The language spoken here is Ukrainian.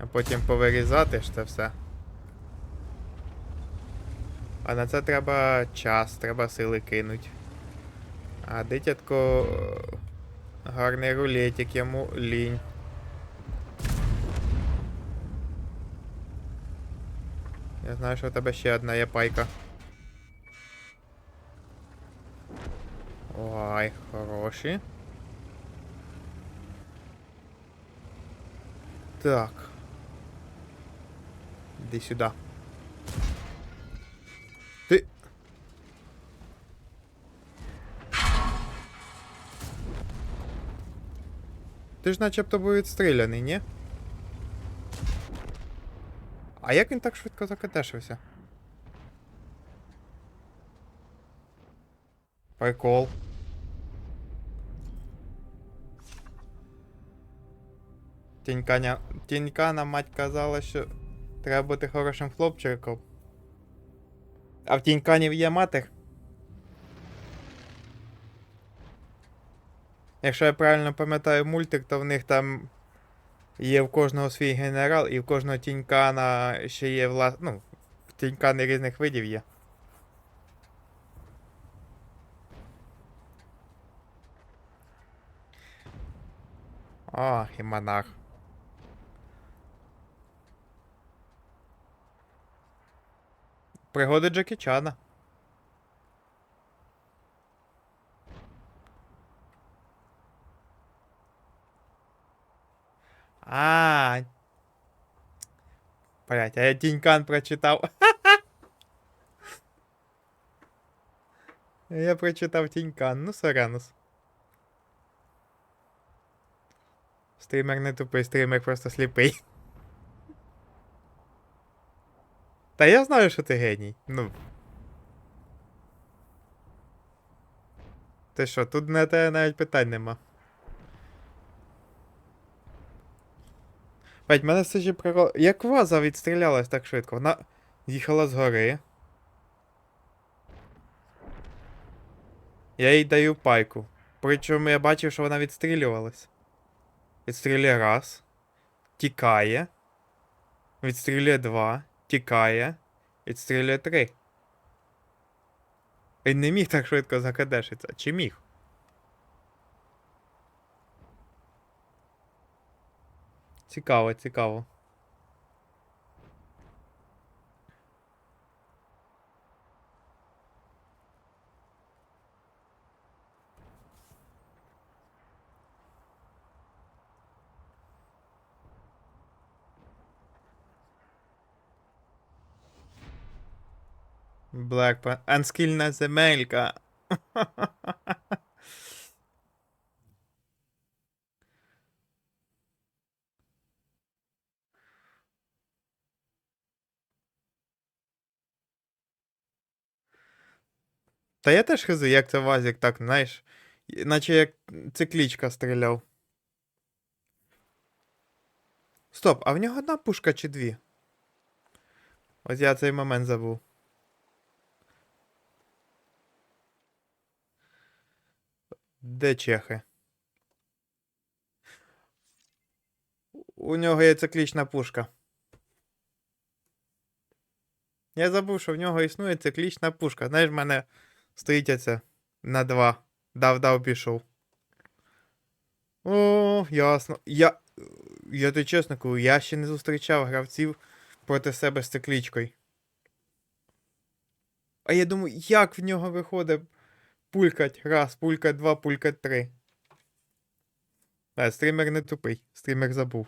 А потім повирізати ж це все. А на це треба час, треба сили кинуть. А дитятко гарний рулетик, йому лінь. Я знаю, що у тебе ще одна є пайка. Ой, хороші. Так. Іди сюди. Ти. Ти ж начебто був відстріляний, ні? А як він так швидко закатешився? Прикол. Тіньканя... Тінькана мать казала, що треба бути хорошим хлопчиком. А в тіньканів є матер? Якщо я правильно пам'ятаю мультик, то в них там є в кожного свій генерал, і в кожного тінькана ще є влас... Ну, тінькани різних видів є. Ах, і монах. Пригоди Джекі Чана. А. Блять, а я Тінькан прочитав. Я прочитав Тінькан, ну сорянус. Стрімер не тупий, стрімер просто сліпий. Та я знаю, що ти геній. Ну. Ти що, тут на тебе навіть питань нема. Бать, мене все ще прикол... Як ваза відстрілялась так швидко? Вона їхала з гори. Я їй даю пайку. Причому я бачив, що вона відстрілювалась. Відстрілює раз. Тікає. Відстрілює два. Тікає. Відстрілює три. Він не міг так швидко закадешитися. Чи міг? Цікаво, цікаво. Blackburn. Анскільна земелька. Та я теж хизу, як це Вазік так, знаєш, наче як циклічка стріляв. Стоп, а в нього одна пушка чи дві? Ось я цей момент забув. Де чехи? У нього є циклічна пушка. Я забув, що в нього існує циклічна пушка. Знаєш, в мене стоїть оце на два. Дав-дав пішов. О, ясно. Я. Я тобі чесно кажу, я ще не зустрічав гравців проти себе з циклічкою. А я думаю, як в нього виходить пулькать раз, пулькать два, пулькать три. А, стрімер не тупий. Стрімер забув.